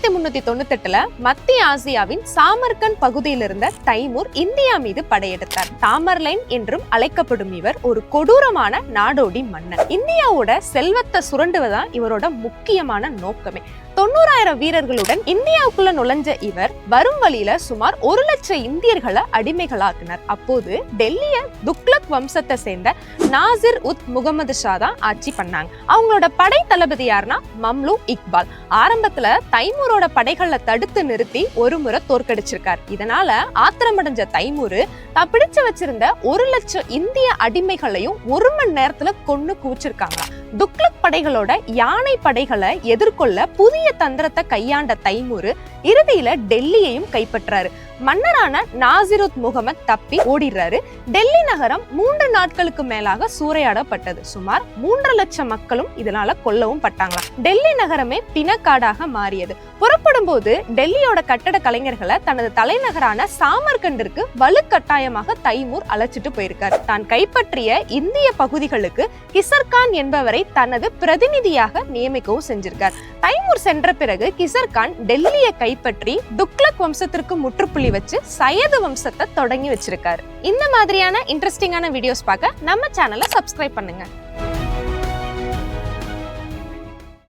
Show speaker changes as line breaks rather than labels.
ஆயிரத்தி முன்னூத்தி தொண்ணூத்தி எட்டுல மத்திய ஆசியாவின் சாமர்கண்ட் பகுதியில் இருந்த தைமூர் இந்தியா மீது படையெடுத்தார். தாமர்லைன் என்றும் அழைக்கப்படும் இவர் ஒரு கொடூரமான நாடோடி மன்னர். இந்தியாவோட செல்வத்தை சுரண்டுவதான் இவரோட முக்கியமான நோக்கமே. தொண்ணூறாயிரம் வீரர்களுடன் இந்தியாவுக்குள்ள நுழைஞ்ச இவர் வரும் வழியில சுமார் ஒரு லட்சம் இந்தியர்களை அடிமைகளாக்கினார். அப்போது டெல்லிய துக்லக் வம்சத்தை சேர்ந்த நாசிர் உத் முகமது ஷா தான் ஆட்சி பண்ணாங்க. அவங்களோட படை தளபதி யாருன்னா மம்லூ இக்பால். ஆரம்பத்துல தைமூரோட படைகளை தடுத்து நிறுத்தி ஒரு முறை தோற்கடிச்சிருக்கார். இதனால ஆத்திரமடைஞ்ச தைமூர் தான் பிடிச்சு வச்சிருந்த ஒரு லட்சம் இந்திய அடிமைகளையும் ஒரு மணி நேரத்துல கொன்னு குவிச்சிருக்காங்க. துக்ளக் படைகளோட யானை படைகளை எதிர்கொள்ள புதிய தந்திரத்தை கையாண்ட தைமூர் இறுதியில டெல்லியையும் கைப்பற்றாரு. மன்னரான நாசிருத் முகமது தப்பி ஓடிடுறாரு. டெல்லி நகரம் மூன்று நாட்களுக்கு மேலாக சூறையாடப்பட்டது. சுமார் மூன்று லட்சம் மக்களும் இதனால கொல்லவும் பட்டாங்களாம். டெல்லி நகரமே பிணக்காடாக மாறியது. புறப்படும் போது டெல்லியோட கட்டட கலைஞர்களை தனது தலைநகரான சாமர்கண்டிற்கு வலுக்கட்டாயமாக தைமூர் அழைச்சிட்டு போயிருக்காரு. தான் கைப்பற்றிய இந்திய பகுதிகளுக்கு கிசர்கான் என்பவரை தனது பிரதிநிதியாக நியமிக்கவும் செஞ்சிருக்கார். தைமூர் சென்ற பிறகு கிசர்கான் டெல்லியை கைப்பற்றி துக்ளக் வம்சத்திற்கு முற்றுப்புள்ளி வச்சு சையது வம்சத்தை தொடங்கி வச்சிருக்காரு. இந்த மாதிரியான இன்ட்ரெஸ்டிங்கான வீடியோஸ் பார்க்க நம்ம சேனலை சப்ஸ்கிரைப் பண்ணுங்க.